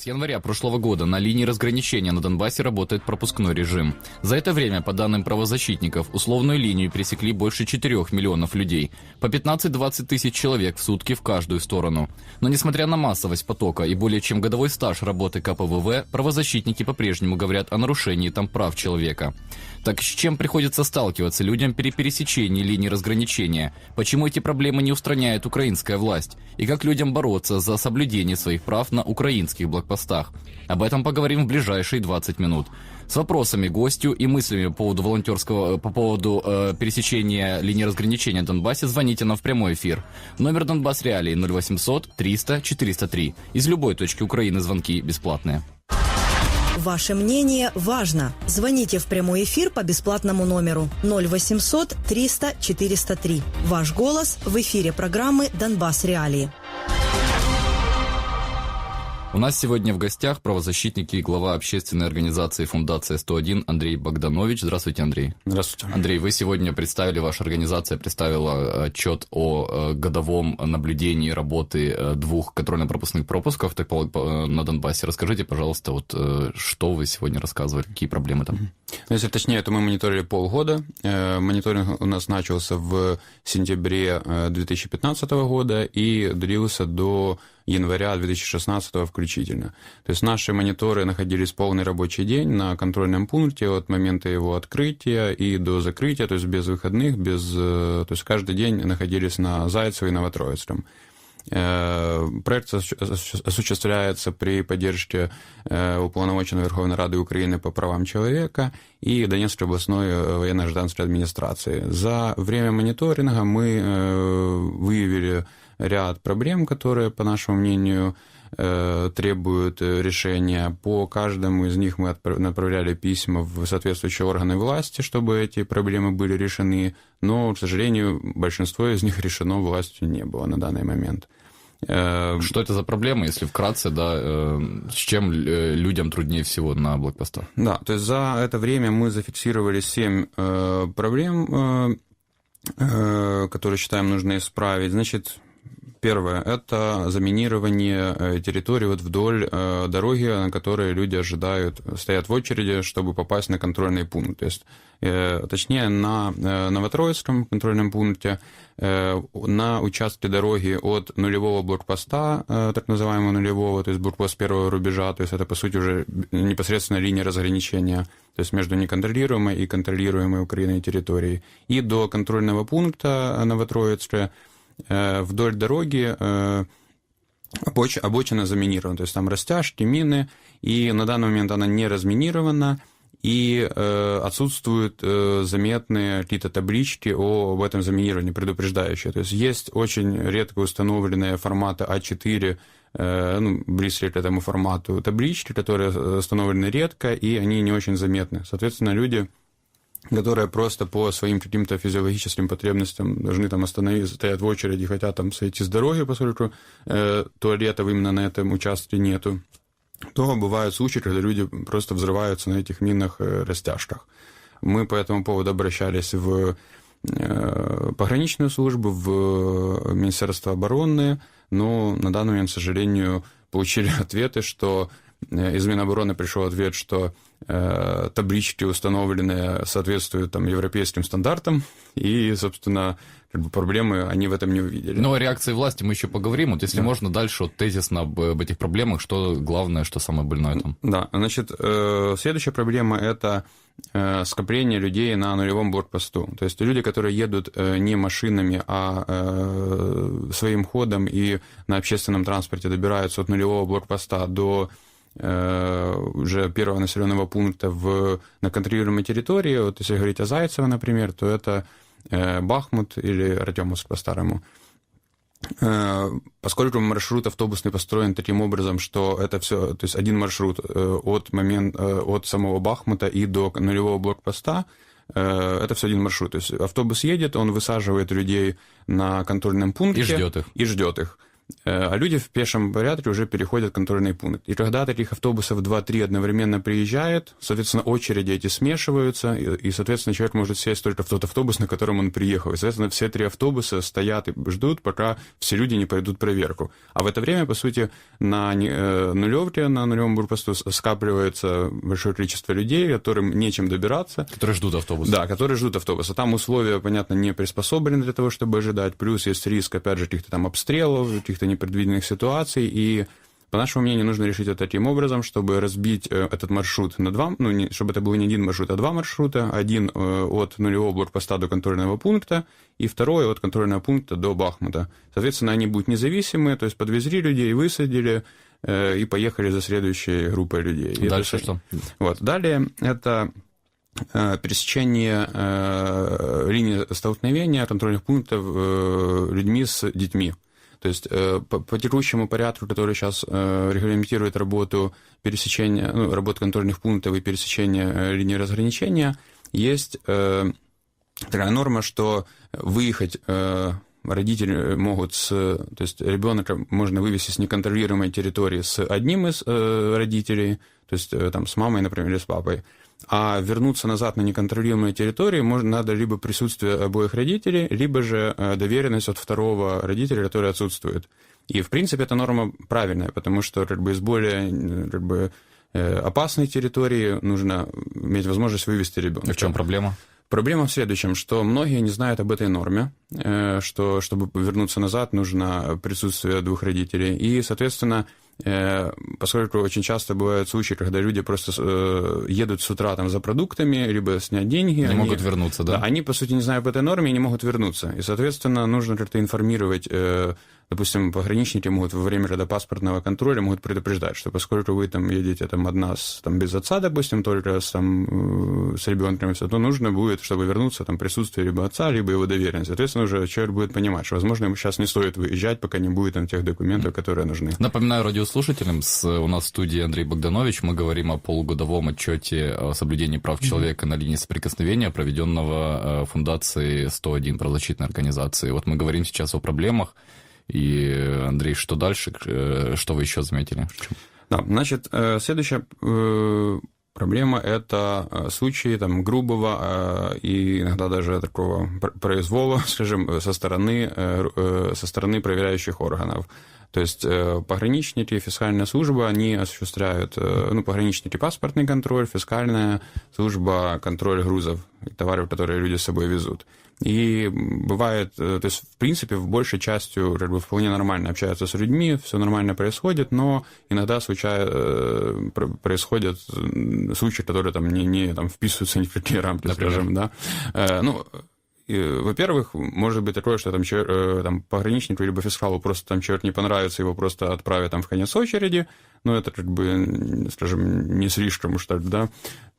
С января прошлого года на линии разграничения на Донбассе работает пропускной режим. За это время, по данным правозащитников, условную линию пересекли больше 4 миллионов людей. По 15-20 тысяч человек в сутки в каждую сторону. Но несмотря на массовость потока и более чем годовой стаж работы КПВВ, правозащитники по-прежнему говорят о нарушении там прав человека. Так с чем приходится сталкиваться людям при пересечении линии разграничения? Почему эти проблемы не устраняет украинская власть? И как людям бороться за соблюдение своих прав на украинских блокпостах? Об этом поговорим в ближайшие 20 минут. С вопросами гостю и мыслями по поводу волонтерского, по поводу э, пересечения линии разграничения в Донбассе звоните нам в прямой эфир. Номер Донбасс Реалии 0800 300 403. Из любой точки Украины звонки бесплатные. Ваше мнение важно. Звоните в прямой эфир по бесплатному номеру 0800 300 403. Ваш голос в эфире программы «Донбасс Реалии». У нас сегодня в гостях правозащитники и глава общественной организации Фундация 101 Андрей Богданович. Здравствуйте, Андрей. Здравствуйте. Андрей, вы сегодня представили, ваша организация представила отчет о э, годовом наблюдении работы э, двух контрольно-пропускных пропусков так, э, на Донбассе. Расскажите, пожалуйста, вот что вы сегодня рассказывали, какие проблемы там? Ну, если точнее, то мы мониторили полгода. Мониторинг у нас начался в сентябре 2015 года и длился до января 2016 включительно. То есть наши мониторы находились полный рабочий день на контрольном пункте от момента его открытия и до закрытия, то есть без выходных, без, э, то есть каждый день находились на Зайцево и Новотроицком. Э, проект осуществляется при поддержке э, уполномоченной Верховной Рады Украины по правам человека и Донецкой областной военно-гражданской администрации. За время мониторинга мы выявили ряд проблем, которые, по нашему мнению, э, требуют э, решения. По каждому из них мы направляли письма в соответствующие органы власти, чтобы эти проблемы были решены, но, к сожалению, большинство из них решено властью не было на данный момент. Э, Что это за проблемы, если вкратце, да, с чем людям труднее всего на блокпостах? Да, то есть за это время мы зафиксировали семь проблем, которые считаем нужно исправить. Значит, Первое – это заминирование э, территории вот вдоль э, дороги, на которой люди ожидают, стоят в очереди, чтобы попасть на контрольный пункт. То есть, э, точнее, на Новотроицком контрольном пункте, на участке дороги от нулевого блокпоста, так называемого нулевого, то есть блокпост первого рубежа, то есть это, по сути, уже непосредственно линия разграничения, то есть между неконтролируемой и контролируемой Украиной территорией, и до контрольного пункта Новотроицкая – вдоль дороги э, обочина заминирована, то есть там растяжки, мины, и на данный момент она не разминирована, и э, отсутствуют э, заметные какие-то таблички о, об этом заминировании, предупреждающие. То есть есть очень редко установленные форматы А4, э, ну, близкие к этому формату таблички, которые установлены редко, и они не очень заметны. Соответственно, люди которые просто по своим каким-то физиологическим потребностям должны там остановиться, стоят в очереди, хотят там сойти с дороги, поскольку э, туалетов именно на этом участке нету, то бывают случаи, когда люди просто взрываются на этих минных э, растяжках. Мы по этому поводу обращались в э, пограничную службу, в Министерство обороны, но на данный момент, к сожалению, получили ответы, что Э, из Минобороны пришел ответ, что э, таблички, установленные, соответствуют там, европейским стандартам, и, собственно, как бы проблемы они в этом не увидели. Но о реакции власти мы еще поговорим. Вот если да. можно дальше вот тезисно об, об этих проблемах, что главное, что самое больное там. Да, значит, э, следующая проблема – это э, скопление людей на нулевом блокпосту. То есть люди, которые едут э, не машинами, а э, своим ходом и на общественном транспорте добираются от нулевого блокпоста до Э, уже первого населенного пункта в, на контролируемой территории. Вот если говорить о Зайцево, например, то это э, Бахмут или Артемовск по-старому. Э, поскольку маршрут автобусный построен таким образом, что это все, то есть один маршрут от, момент, от самого Бахмута и до нулевого блокпоста, это все один маршрут. То есть автобус едет, он высаживает людей на контрольном пункте. И ждет их. И ждет их. А люди в пешем порядке уже переходят контрольный пункт. И когда таких автобусов 2-3 одновременно приезжает, соответственно, очереди эти смешиваются, и, соответственно, человек может сесть только в тот автобус, на котором он приехал. И, соответственно, все три автобуса стоят и ждут, пока все люди не пройдут проверку. А в это время, по сути, на э, нулевке, на нулевом блокпосту скапливается большое количество людей, которым нечем добираться. Которые ждут автобуса. Да, которые ждут автобуса. Там условия, понятно, не приспособлены для того, чтобы ожидать. Плюс есть риск, опять же, каких-то там обстрелов, каких-то непредвиденных ситуаций. И по нашему мнению, нужно решить это таким образом, чтобы разбить э, этот маршрут на два, ну, не, чтобы это был не один маршрут, а два маршрута. Один э, от нулевого блокпоста до контрольного пункта, и второй от контрольного пункта до Бахмута. Соответственно, они будут независимые, то есть подвезли людей, высадили, э, и поехали за следующей группой людей. Дальше это, что? Вот. Далее это пересечение линии столкновения контрольных пунктов людьми с детьми. То есть э, по, по текущему порядку, который сейчас э, регламентирует работу пересечения, ну, работу контрольных пунктов и пересечения э, линии разграничения, есть такая норма, что выехать родители могут с, то есть ребенка можно вывести с неконтролируемой территории с одним из родителей, то есть там с мамой, например, или с папой, а вернуться назад на неконтролируемые территории можно, надо либо присутствие обоих родителей, либо же э, доверенность от второго родителя, который отсутствует. И, в принципе, эта норма правильная, потому что как бы, из более как бы, э, опасной территории нужно иметь возможность вывести ребенка. И в чем проблема? Проблема в следующем, что многие не знают об этой норме, э, что чтобы вернуться назад, нужно присутствие двух родителей. И, соответственно, Э, поскольку очень часто бывают случаи, когда люди просто э, едут с утра там за продуктами, либо снять деньги. Не они, могут вернуться, да? да? Они, по сути, не знают об этой норме и не могут вернуться. И, соответственно, нужно как-то информировать э, допустим, пограничники могут во время паспортного контроля могут предупреждать, что поскольку вы там едете там одна с, там без отца, допустим, только с, там, с ребенком, то нужно будет, чтобы вернуться, там присутствие либо отца, либо его доверенность. Соответственно, уже человек будет понимать, что, возможно, ему сейчас не стоит выезжать, пока не будет там тех документов, которые нужны. Напоминаю радиослушателям, с, у нас в студии Андрей Богданович, мы говорим о полугодовом отчете о соблюдении прав человека на линии соприкосновения, проведенного э, Фундацией 101 правозащитной организации. Вот мы говорим сейчас о проблемах, и, Андрей, что дальше? Э, что вы еще заметили? Да, значит, э, следующая э, проблема – это случаи там, грубого и иногда даже такого произвола, скажем, со стороны, со стороны проверяющих органов. То есть пограничники, фискальная служба, они осуществляют, ну, пограничники паспортный контроль, фискальная служба контроль грузов и товаров, которые люди с собой везут. И бывает, э, то есть, в принципе, в большей частью как бы вполне нормально общаются с людьми, все нормально происходит, но иногда случай, э, происходят случаи, которые там не, не там, вписываются ни в какие рамки, Например? скажем, да. Э, ну, во-первых, может быть такое, что там, человек, там пограничнику либо фискалу просто там человек не понравится, его просто отправят там в конец очереди, но это как бы, скажем, не слишком уж так, да,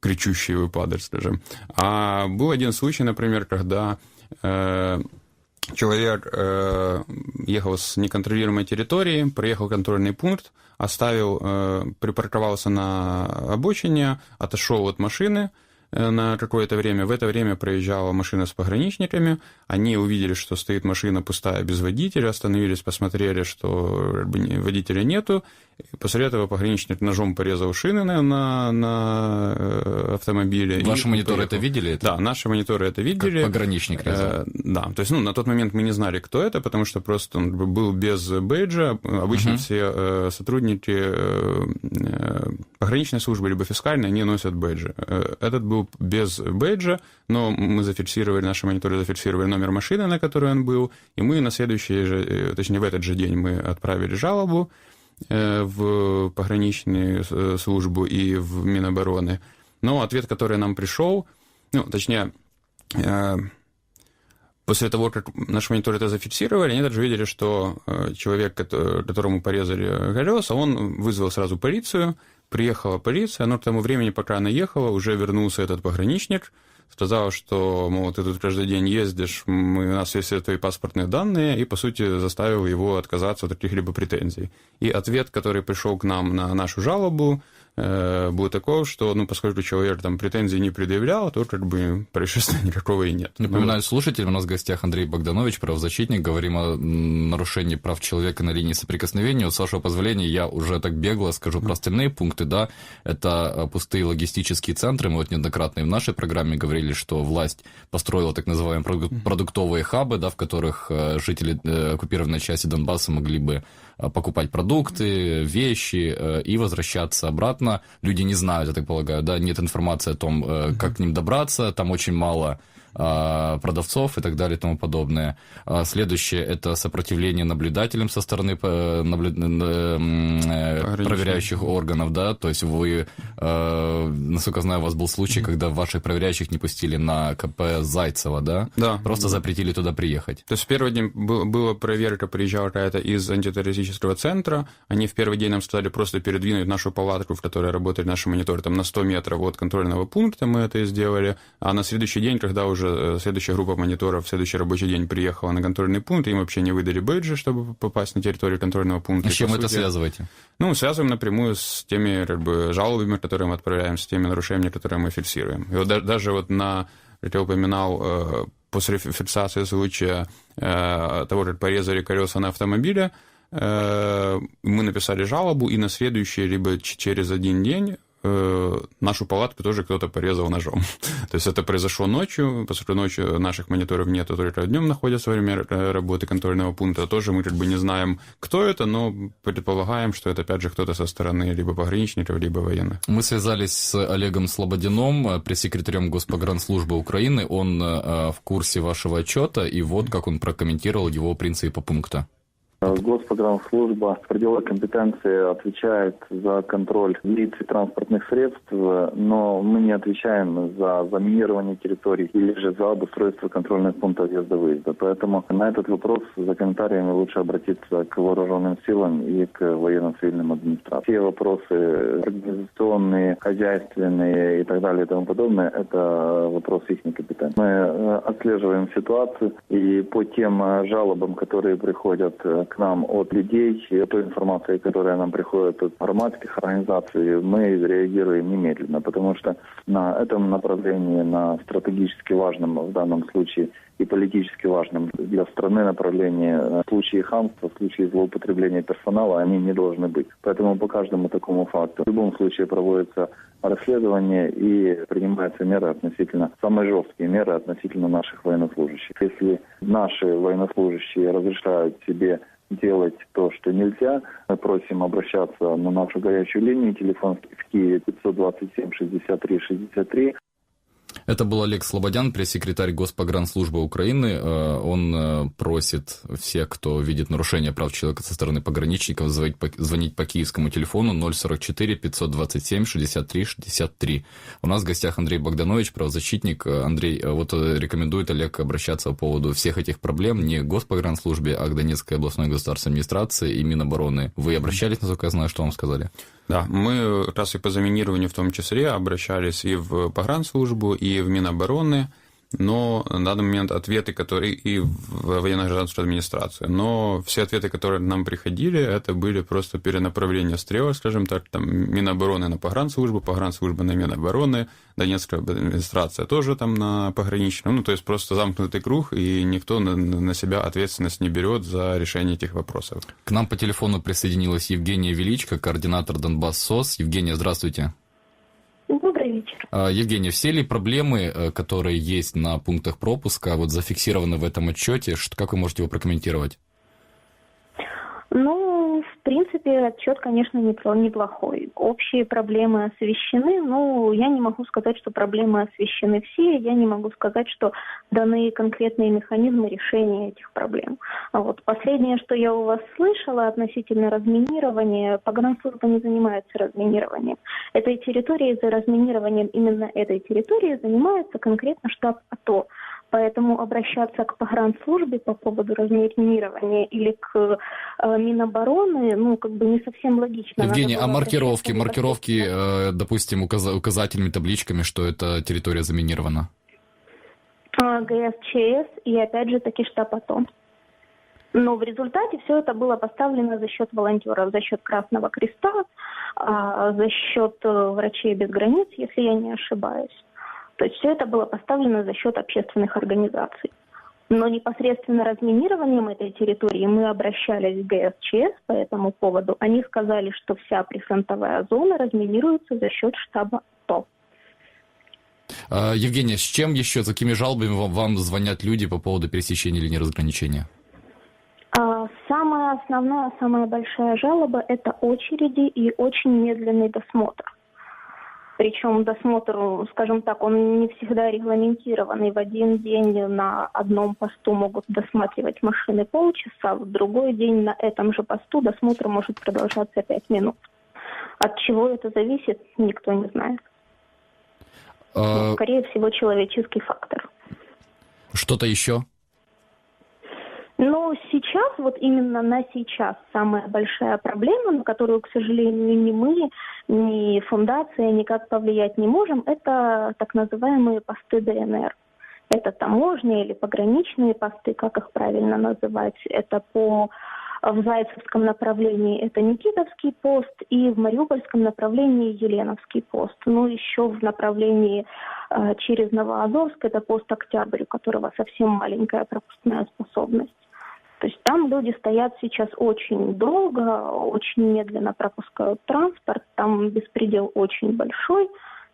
кричущий выпадок, скажем. А был один случай, например, когда э, человек э, ехал с неконтролируемой территории, проехал контрольный пункт, оставил, э, припарковался на обочине, отошел от машины, Э, на какое-то время. В это время проезжала машина с пограничниками. Они увидели, что стоит машина пустая без водителя, остановились, посмотрели, что водителя нету. После этого пограничник ножом порезал шины на, на, на э, автомобиле. Ваши мониторы это видели? Да, наши мониторы это видели. Как пограничник резал? Э, да, то есть ну, на тот момент мы не знали, кто это, потому что просто он был без бейджа. Обычно uh-huh. все э, сотрудники пограничной службы либо фискальной, они носят бейджи. Этот был без бейджа, но мы зафиксировали, наши мониторы зафиксировали номер машины, на которой он был, и мы на следующий же, точнее в этот же день мы отправили жалобу, в пограничную э, службу и в Минобороны. Но ответ, который нам пришел, ну, точнее, э, после того, как наши мониторы это зафиксировали, они также видели, что человек, которому порезали колеса, он вызвал сразу полицию, приехала полиция, но к тому времени, пока она ехала, уже вернулся этот пограничник, сказал, что, мол, ты тут каждый день ездишь, мы, у нас есть все твои паспортные данные, и, по сути, заставил его отказаться от каких-либо претензий. И ответ, который пришел к нам на нашу жалобу, э, был таков, что, ну, поскольку человек там претензий не предъявлял, то как бы происшествия никакого и нет. Напоминаю Ну, слушателям, у нас в гостях Андрей Богданович, правозащитник. Говорим о нарушении прав человека на линии соприкосновения. С вашего позволения, я уже так бегло скажу про остальные пункты. Да, это э, пустые логистические центры. Мы вот неоднократно и в нашей программе говорили, что власть построила так называемые проду- продуктовые хабы, да, в которых э, жители оккупированной части Донбасса могли бы покупать продукты, вещи э, и возвращаться обратно. Люди не знают, я так полагаю, да, нет информации о том, э, как к ним добраться, там очень мало продавцов и так далее и тому подобное. А, Следующее – это сопротивление наблюдателям со стороны э, наблю- э, э, проверяющих органов, да, то есть вы, насколько знаю, у вас был случай, когда ваших проверяющих не пустили на КП Зайцева, да? Да. Просто запретили туда приехать. То есть в первый день был- была проверка, приезжала какая-то из антитеррористического центра. Они в первый день нам сказали просто передвинуть нашу палатку, в которой работает наш монитор, там на 100 метров от контрольного пункта мы это и сделали. А на следующий день, когда уже э, следующая группа мониторов в следующий рабочий день приехала на контрольный пункт, им вообще не выдали бейджи, чтобы попасть на территорию контрольного пункта. А с чем вы это сути, связываете? Ну, связываем напрямую с теми как бы, жалобами, которые мы отправляем, с теми нарушениями, которые мы фиксируем. И вот да- даже вот на, как я упоминал, э, после фи- фиксации случая э, того, как порезали колеса на автомобиле, мы написали жалобу, и на следующий, либо через один день э, нашу палатку тоже кто-то порезал ножом. То есть это произошло ночью, поскольку ночью наших мониторов нету, только днем находятся во время э, работы контрольного пункта. Тоже мы как бы не знаем, кто это, но предполагаем, что это опять же кто-то со стороны либо пограничников, либо военных. Мы связались с Олегом Слободином, э, пресс-секретарем Госпогранслужбы Украины. Он э, в курсе вашего отчета, и вот как он прокомментировал его принципы пункта. Госпогранслужба в пределах компетенции отвечает за контроль лиц и транспортных средств, но мы не отвечаем за заминирование территорий или же за обустройство контрольных пунктов въезда-выезда. Поэтому на этот вопрос за комментариями лучше обратиться к вооруженным силам и к военно-цивильным администрациям. Все вопросы организационные, хозяйственные и так далее и тому подобное, это вопрос их компетенции. Мы э, отслеживаем ситуацию и по тем э, жалобам, которые приходят э, к нам от людей, той информации, которая нам приходит от громадских организаций, мы реагируем немедленно, потому что на этом направлении, на стратегически важном в данном случае и политически важном для страны направлении э, случаи хамства, случаи злоупотребления персонала, они не должны быть. Поэтому по каждому такому факту в любом случае проводится расследование и принимаются меры относительно, самые жесткие меры относительно наших военнослужащих. Если наши военнослужащие разрешают себе делать то, что нельзя, мы просим обращаться на нашу горячую линию, телефон в Киеве 527 63 63, Это был Олег Слободян, пресс-секретарь Госпогранслужбы Украины. Э, Он э, просит всех, кто видит нарушение прав человека со стороны пограничников, звонить по, звонить по киевскому телефону 044 527 63 63. У нас в гостях Андрей Богданович, правозащитник. Э, Андрей, вот рекомендует Олег обращаться по поводу всех этих проблем не к Госпогранслужбе, а к Донецкой областной государственной администрации и Минобороны. Вы обращались, насколько я знаю, что вам сказали? Да, мы как раз и по заминированию в том числе обращались и в погранслужбу, и в Минобороны, но на данный момент ответы, которые и в военно-гражданскую администрацию, но все ответы, которые нам приходили, это были просто перенаправление стрелок, скажем так, там Минобороны на погранслужбу, погранслужба на Минобороны, Донецкая администрация тоже там на пограничном, ну, то есть просто замкнутый круг, и никто на, на себя ответственность не берет за решение этих вопросов. К нам по телефону присоединилась Евгения Величко, координатор Донбасс СОС. Евгения, здравствуйте. Добрый вечер. А, Евгения, все ли проблемы, э, которые есть на пунктах пропуска, вот зафиксированы в этом отчете? Как вы можете его прокомментировать? Ну, в принципе, отчет, конечно, неплохой. Общие проблемы освещены. Ну, я не могу сказать, что проблемы освещены все. Я не могу сказать, что даны конкретные механизмы решения этих проблем. А вот последнее, что я у вас слышала относительно разминирования, погранслужба не занимается разминированием. Этой территорией, за разминированием именно этой территории занимается конкретно штаб АТО. Поэтому обращаться к погранслужбе по поводу разминирования или к э, Минобороны, ну, как бы не совсем логично. Надо Евгения, а маркировки, маркировки, э, допустим, указа- указателями, табличками, что эта территория заминирована? А, ГСЧС и опять же таки штаб АТО. Но в результате все это было поставлено за счет волонтеров, за счет Красного Креста, а, за счет э, врачей без границ, если я не ошибаюсь. То есть все это было поставлено за счет общественных организаций. Но непосредственно разминированием этой территории мы обращались к ГСЧС по этому поводу. Они сказали, что вся прифронтовая зона разминируется за счет штаба ТО. А, Евгения, с чем еще, с какими жалобами вам, вам звонят люди по поводу пересечения линии разграничения? А, Самая основная, самая большая жалоба – это очереди и очень медленный досмотр. Причем досмотр, скажем так, он не всегда регламентированный. В один день на одном посту могут досматривать машины полчаса, в другой день на этом же посту досмотр может продолжаться пять минут. От чего это зависит, никто не знает. А, Скорее всего, человеческий фактор. Что-то еще? Но сейчас, вот именно на сейчас, самая большая проблема, на которую, к сожалению, ни мы, ни фундация никак повлиять не можем, это так называемые посты ДНР. Это таможня или пограничные посты, как их правильно называть. Это по в Зайцевском направлении это Никитовский пост и в Мариупольском направлении Еленовский пост. Ну, еще в направлении э, через Новоазовск это пост Октябрь, у которого совсем маленькая пропускная способность. То есть там люди стоят сейчас очень долго, очень медленно пропускают транспорт, там беспредел очень большой,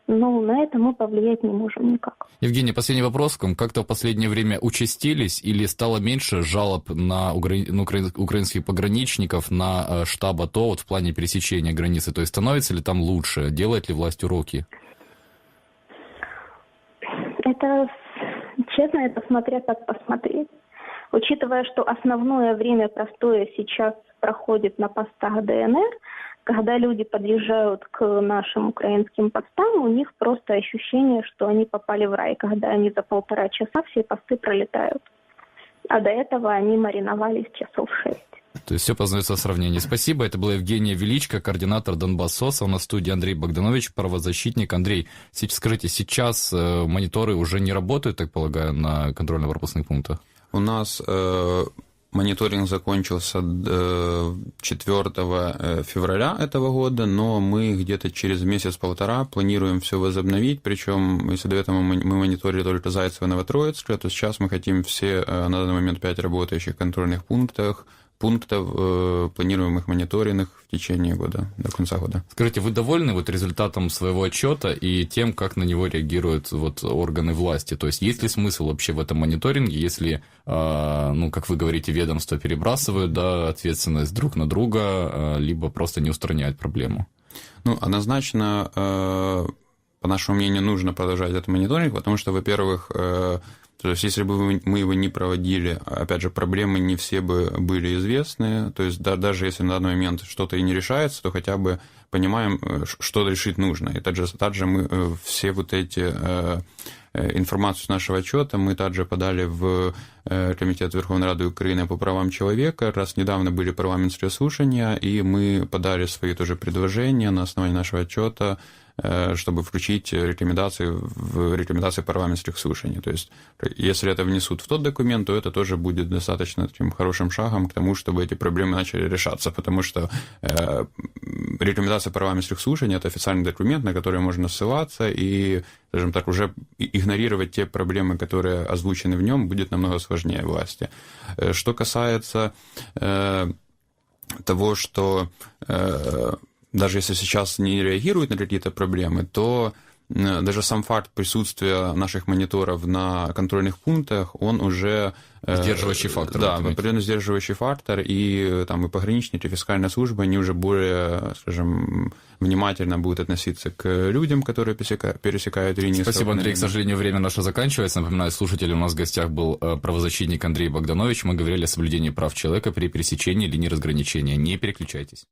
но на это мы повлиять не можем никак. Евгений, последний вопрос. Как-то в последнее время участились или стало меньше жалоб на укра... на укра- украинских пограничников, на э, штаб АТО вот в плане пересечения границы? То есть становится ли там лучше? Делает ли власть уроки? Это, честно, это смотря как посмотреть. Учитывая, что основное время простое сейчас проходит на постах ДНР, когда люди подъезжают к нашим украинским постам, у них просто ощущение, что они попали в рай, когда они за полтора часа все посты пролетают. А до этого они мариновались часов шесть. То есть все познается в сравнении. Спасибо. Это была Евгения Величко, координатор Донбассоса. У нас в студии Андрей Богданович, правозащитник. Андрей, скажите, сейчас э, мониторы уже не работают, так полагаю, на контрольно-пропускных пунктах? У нас э, мониторинг закончился 4 февраля этого года, но мы где-то через месяц-полтора планируем все возобновить, причем если до этого мы мониторили только Зайцево и Новотроицкое, то сейчас мы хотим все на данный момент 5 работающих контрольных пунктах пунктов, э, планируем их мониторинг в течение года, до конца года. Скажите, вы довольны вот результатом своего отчета и тем, как на него реагируют вот органы власти? То есть есть ли смысл вообще в этом мониторинге, если, э, ну, как вы говорите, ведомства перебрасывают да, ответственность друг на друга, э, либо просто не устраняют проблему? Ну, однозначно, э, по нашему мнению, нужно продолжать этот мониторинг, потому что, во-первых, э, то есть, если бы мы его не проводили, опять же, проблемы не все бы были известны. То есть, да, даже если на данный момент что-то и не решается, то хотя бы понимаем, что решить нужно. И также, также мы все вот эти информацию с нашего отчета мы также подали в Комитет Верховной Рады Украины по правам человека, раз недавно были парламентские слушания, и мы подали свои тоже предложения на основании нашего отчета чтобы включить рекомендации в рекомендации парламентских слушаний. То есть, если это внесут в тот документ, то это тоже будет достаточно таким хорошим шагом к тому, чтобы эти проблемы начали решаться, потому что э, рекомендация парламентских слушаний – это официальный документ, на который можно ссылаться, и, скажем так, уже игнорировать те проблемы, которые озвучены в нем, будет намного сложнее власти. Что касается э, того, что э, даже если сейчас не реагируют на какие-то проблемы, то даже сам факт присутствия наших мониторов на контрольных пунктах, он уже... Сдерживающий фактор. Да, определенно сдерживающий фактор, и там и пограничники, и фискальная служба, они уже более, скажем, внимательно будут относиться к людям, которые пересекают, пересекают линии. Спасибо, Андрей. К сожалению, время наше заканчивается. Напоминаю, слушатели, у нас в гостях был правозащитник Андрей Богданович. Мы говорили о соблюдении прав человека при пересечении линии разграничения. Не переключайтесь.